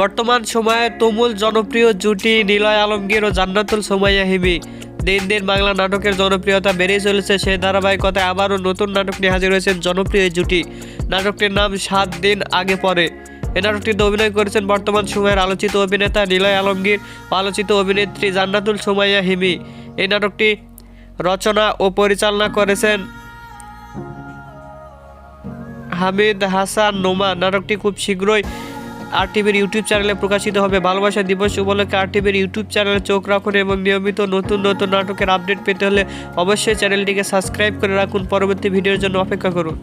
বর্তমান সময়ে তুমুল জনপ্রিয় জুটি নিলয় আলমগীর ও জান্নাতুল সোমাইয়া হিমি। দিন দিন বাংলা নাটকের জনপ্রিয়তা বেড়েই চলেছে, সেই ধারাবাহিকতায় আবারও নতুন নাটক নিয়ে হাজির হয়েছেন জনপ্রিয় জুটি। নাটকটির নাম সাত দিন আগে পরে এই নাটকটিতে অভিনয় করেছেন বর্তমান সময়ের আলোচিত অভিনেতা নিলয় আলমগীর আলোচিত অভিনেত্রী জান্নাতুল সোমাইয়া হিমি। এই নাটকটি রচনা ও পরিচালনা করেছেন হামিদ হাসান নোমা নাটকটি খুব শীঘ্রই আর টিভির ইউটিউব চ্যানেলে প্রকাশিত হবে ভালোবাসা দিবস উপলক্ষে আর টিভির ইউটিউব চ্যানেলে চোখ রাখুন এবং নিয়মিত নতুন নতুন নাটকের আপডেট পেতে হলে অবশ্যই চ্যানেলটিকে সাবস্ক্রাইব করে রাখুন। পরবর্তী ভিডিওর জন্য অপেক্ষা করুন।